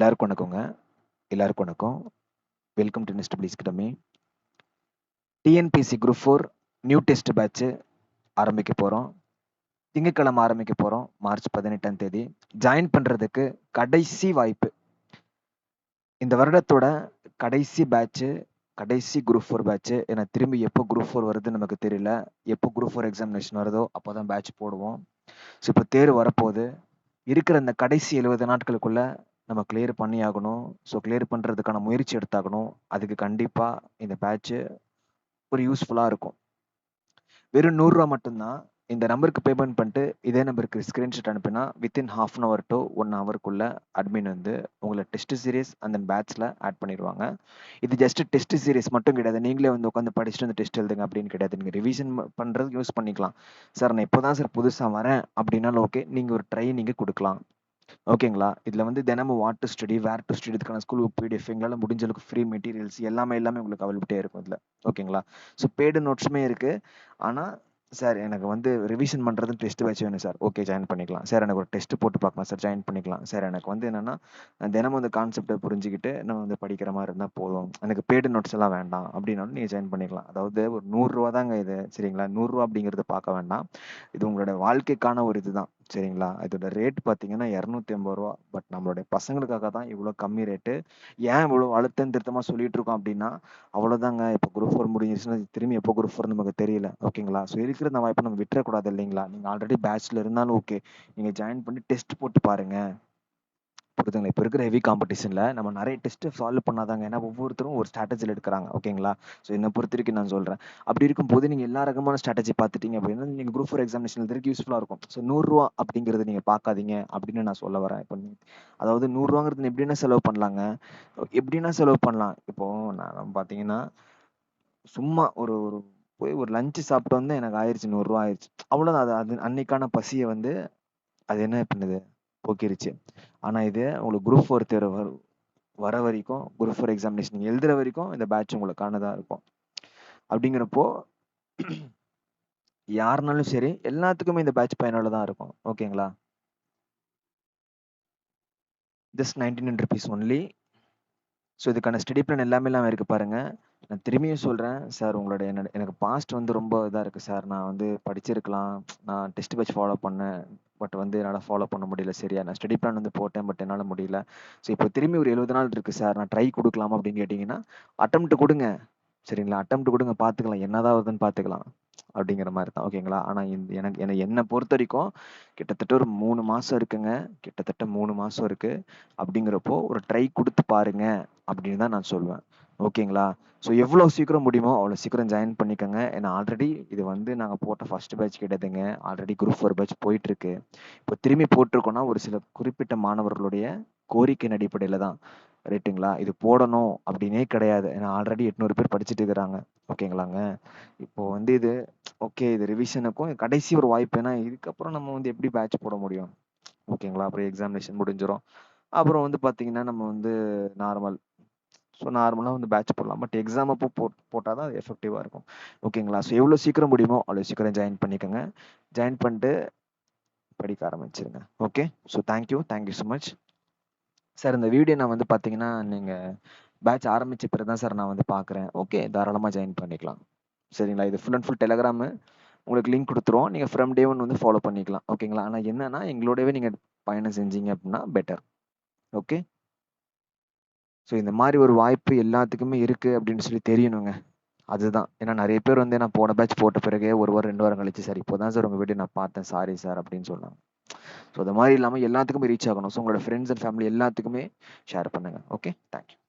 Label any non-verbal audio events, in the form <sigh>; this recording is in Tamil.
எல்லாருக்கும் வணக்கங்க. எல்லாருக்கும் வணக்கம். Welcome to nest please academy TNPSC group four new test batch ஆரம்பிக்க போகிறோம் திங்கட்கிழமை ஆரம்பிக்க போகிறோம் மார்ச் பதினெட்டாம் தேதி. ஜாயின் பண்ணுறதுக்கு கடைசி வாய்ப்பு. இந்த வருடத்தோட கடைசி பேட்ச்சு கடைசி குரூப் ஃபோர் பேட்ச்சு ஏன்னா திரும்பி எப்போ குரூப் ஃபோர் வருதுன்னு நமக்கு தெரியல. எப்போ குரூப் ஃபோர் எக்ஸாமினேஷன் வருதோ அப்போ தான் பேட்ச் போடுவோம். ஸோ இப்போ தேர்வு வரப்போகுது. இருக்கிற இந்த கடைசி எழுபது நாட்களுக்குள்ள நம்ம கிளியர் பண்ணி ஆகணும் ஸோ கிளியர் பண்ணுறதுக்கான முயற்சி எடுத்தாகணும். அதுக்கு கண்டிப்பாக இந்த பேட்ச்சு ஒரு யூஸ்ஃபுல்லாக இருக்கும். வெறும் நூறுரூவா மட்டும்தான். இந்த நம்பருக்கு பேமெண்ட் பண்ணிட்டு இதே நம்பருக்கு ஸ்க்ரீன்ஷாட் அனுப்பினா within half an hour to one ஹவருக்குள்ள admin வந்து உங்களை டெஸ்ட் சீரீஸ் அந்த பேட்ச்சில் ஆட் பண்ணிடுவாங்க. இது ஜஸ்ட் டெஸ்ட் சீரீஸ் மட்டும் கிடையாது. நீங்களே வந்து உட்காந்து படிச்சுட்டு வந்து டெஸ்ட் எழுதுங்க அப்படின்னு கிடையாது. நீங்கள் ரிவிஷன் பண்ணுறது யூஸ் பண்ணிக்கலாம். சார் நான் இப்போ தான் சார் புதுசாக வரேன் அப்படின்னாலும் ஓகே நீங்கள் ஒரு ட்ரை நீங்கள் கொடுக்கலாம். ஓகேங்களா? இதில் வந்து தினமும் what to study where to study இதுக்கான ஸ்கூல் பிடிஎஃப் எங்களால் முடிஞ்ச அளவுக்கு ஃப்ரீ மெட்டீரியல்ஸ் எல்லாமே எல்லாமே உங்களுக்கு அவைலபிலிட்டியாக இருக்கும் இதில். ஓகேங்களா? ஸோ பெய்டு நோட்ஸுமே இருக்குது ஆனால் சார் எனக்கு வந்து ரிவிஷன் பண்ணுறது டெஸ்ட் வச்சு வேணும் சார் ஓகே ஜாயின் பண்ணிக்கலாம். சார் எனக்கு ஒரு டெஸ்ட் போட்டு பார்க்கலாம் சார் ஜாயின் பண்ணிக்கலாம். சார் எனக்கு வந்து என்னென்னா தினமும் அந்த கான்செப்டை புரிஞ்சுக்கிட்டு நான் வந்து படிக்கிற மாதிரி இருந்தால் போதும். எனக்கு பேடு நோட்ஸ் எல்லாம் வேண்டாம். அப்படின்னாலும் நீங்கள் ஜாயின் பண்ணிக்கலாம். அதாவது ஒரு நூறுரூவா தாங்க இது. சரிங்களா? நூறுரூவா அப்படிங்கிறத பார்க்க வேண்டாம். இது உங்களோட வாழ்க்கைக்கான ஒரு இதுதான். சரிங்களா? இதோட ரேட் பார்த்தீங்கன்னா இரநூத்தி ஐம்பது ரூபா. பட் நம்மளுடைய பசங்களுக்காக தான் இவ்வளோ கம்மி ரேட்டு ஏன் இவ்வளோ அழுத்தம் திருத்தமாக சொல்லிட்டு இருக்கோம் அப்படின்னா அவ்வளோதாங்க இப்போ குரூப் ஃபோர் முடிஞ்சிச்சுன்னா திரும்பி எப்போ குரூப் ஃபோர் நமக்கு தெரியல. ஓகேங்களா? ஸோ இருக்கிற அந்த வாய்ப்பை நம்ம விட்டுறக்கூடாது இல்லைங்களா? நீங்கள் ஆல்ரெடி பேட்ச்ல இருந்தாலும் ஓகே நீங்கள் ஜாயின் பண்ணி டெஸ்ட் போட்டு பாருங்க. புரியுதுங்களா இப்போ இருக்கிற ஹெவி காம்படிஷனில் நம்ம நிறைய டெஸ்ட்டு சால்வ் பண்ணாதாங்க. ஏன்னா ஒவ்வொருத்தரும் ஒரு ஸ்ட்ராட்டஜியில் எடுக்கிறாங்க. ஓகேங்களா? ஸோ என்னை பொறுத்த வரைக்கும் நான் சொல்கிறேன் அப்படி இருக்கும்போது நீங்கள் எல்லா ரகமான ஸ்ட்ராட்டஜி பார்த்துட்டீங்க அப்படின்னா நீங்கள் குரூப் ஃபோர் எக்ஸாமினேஷன் எழுதுறதுக்கு யூஸ்ஃபுல்லாக இருக்கும். ஸோ நூறுரூவா அப்படிங்கிறது நீங்கள் பார்க்காதீங்க அப்படின்னு நான் சொல்ல வரேன். இப்போ அதாவது நூறுரூவாங்கிறது எப்படின்னா செலவு பண்ணலாங்க? எப்படின்னா செலவு பண்ணலாம்? இப்போது நான் பார்த்தீங்கன்னா சும்மா ஒரு ஒரு போய் ஒரு லஞ்சு சாப்பிட்டு வந்து எனக்கு ஆயிடுச்சு நூறுரூவா ஆயிடுச்சு. அவ்வளோதான் அது அது அன்னைக்கான பசியை வந்து அது என்ன பண்ணுது? போக்கிருச்சு. ஆனால் இது உங்களுக்கு குரூப் ஃபோர் தேர்வு வர வரைக்கும் குரூப் ஃபோர் எக்ஸாமினேஷன் எழுதுற வரைக்கும் இந்த பேட்ச் உங்களுக்கானதா இருக்கும். அப்படிங்கிறப்போ <clears throat> யாருனாலும் சரி எல்லாத்துக்குமே இந்த பேட்ச் பயனுள்ளதாக இருக்கும். ஓகேங்களா? Just nineteen hundred rupees only so இதுக்கான ஸ்டடி பிளான் எல்லாமே இல்லாமல் இருக்குது பாருங்கள் நான் திரும்பியும் சொல்கிறேன் சார் உங்களோட என்னோட எனக்கு பாஸ்ட் வந்து ரொம்ப இதாக இருக்குது சார் நான் வந்து படிச்சிருக்கலாம். நான் டெஸ்ட் பேட்ச் ஃபாலோ பண்ணேன். பட் வந்து என்னால் ஃபாலோ பண்ண முடியல. சரியா நான் ஸ்டடி பிளான் வந்து போட்டேன் பட் என்னால் முடியல. ஸோ இப்போ திரும்பி ஒரு எழுபது நாள் இருக்குது சார் நான் ட்ரை கொடுக்கலாமா அப்படின்னு கேட்டிங்கன்னா அட்டம்ப்ட் கொடுங்க. சரிங்களா? அட்டம்ப்ட் கொடுங்க பார்த்துக்கலாம். என்னதான் வருதுன்னு பார்த்துக்கலாம். அப்படிங்கிற மாதிரி தான். ஓகேங்களா ஆனால் இந்த எனக்கு என்னை என்னை பொறுத்த வரைக்கும் கிட்டத்தட்ட ஒரு மூணு மாதம் இருக்குங்க. கிட்டத்தட்ட மூணு மாதம் இருக்குது அப்படிங்கிறப்போ ஒரு ட்ரை கொடுத்து பாருங்க அப்படின்னு தான் நான் சொல்லுவேன் ஓகேங்களா? ஸோ எவ்வளோ சீக்கிரம் முடியுமோ அவ்வளோ சீக்கிரம் ஜாயின் பண்ணிக்கோங்க. ஏன்னா ஆல்ரெடி இது வந்து நாங்கள் போட்ட ஃபர்ஸ்ட் பேட்ச் கிடையாதுங்க ஆல்ரெடி குரூப் ஃபோர் பேட்ச் போயிட்டுருக்கு. இப்போ திரும்பி போட்டிருக்கோன்னா ஒரு சில குறிப்பிட்ட மாணவர்களுடைய கோரிக்கையின் அடிப்படையில் தான். ரைட்டுங்களா இது போடணும் அப்படின்னே கிடையாது. ஏன்னா ஆல்ரெடி எட்நூறு பேர் படிச்சுட்டு இருக்கிறாங்க. ஓகேங்களாங்க? இப்போ வந்து இது ஓகே இது ரிவிஷனுக்கும் கடைசி ஒரு வாய்ப்பு. ஏன்னா இதுக்கப்புறம் நம்ம வந்து எப்படி பேட்ச் போட முடியும்? ஓகேங்களா? அப்புறம் எக்ஸாமினேஷன் முடிஞ்சிடும் அப்புறம் வந்து பார்த்தீங்கன்னா நம்ம வந்து நார்மல் ஸோ நார்மலாக வந்து பேட்ச் போடலாம். பட் எக்ஸாம் அப்போ போ போட்டால் தான் அது எஃபெக்டிவாக இருக்கும். ஓகேங்களா ஸோ எவ்வளோ சீக்கிரம் முடியுமோ அவ்வளோ சீக்கிரம் ஜாயின் பண்ணிக்கோங்க. ஜாயின் பண்ணிட்டு படிக்க ஆரம்பிச்சிருங்க. Okay so thank you thank you so much sir இந்த வீடியோ நான் வந்து பார்த்தீங்கன்னா நீங்கள் பேட்ச் ஆரம்பித்த பிறகு தான் சார் நான் வந்து பார்க்குறேன் ஓகே தாராளமாக ஜாயின் பண்ணிக்கலாம். சரிங்களா? இது ஃபுல் அண்ட் ஃபுல் டெலகிராமு உங்களுக்கு லிங்க் கொடுத்துருவோம். நீங்கள் ஃப்ரம் டே ஒன் வந்து ஃபாலோ பண்ணிக்கலாம். ஓகேங்களா ஆனால் என்னன்னா எங்களோடவே நீங்கள் பயணம் செஞ்சீங்க அப்படின்னா பெட்டர் ஓகே ஸோ இந்த மாதிரி ஒரு வாய்ப்பு எல்லாத்துக்குமே இருக்குது அப்படின்னு சொல்லி தெரியணுங்க. அதுதான். ஏன்னா நிறைய பேர் வந்து நான் போன பேட்ச் போட்ட பிறகு ஒரு வாரம் ரெண்டு வாரம் கழிச்சு சார் இப்போ தான் சார் உங்கள் வீடியோ நான் பார்த்தேன். சாரி சார் அப்படின்னு சொன்னாங்க. ஸோ அது மாதிரி இல்லாமல் எல்லாத்துக்குமே ரீச் ஆகணும். ஸோ உங்களோட ஃப்ரெண்ட்ஸ் அண்ட் ஃபேமிலி எல்லாத்துக்குமே ஷேர் பண்ணுங்கள் ஓகே தேங்க்யூ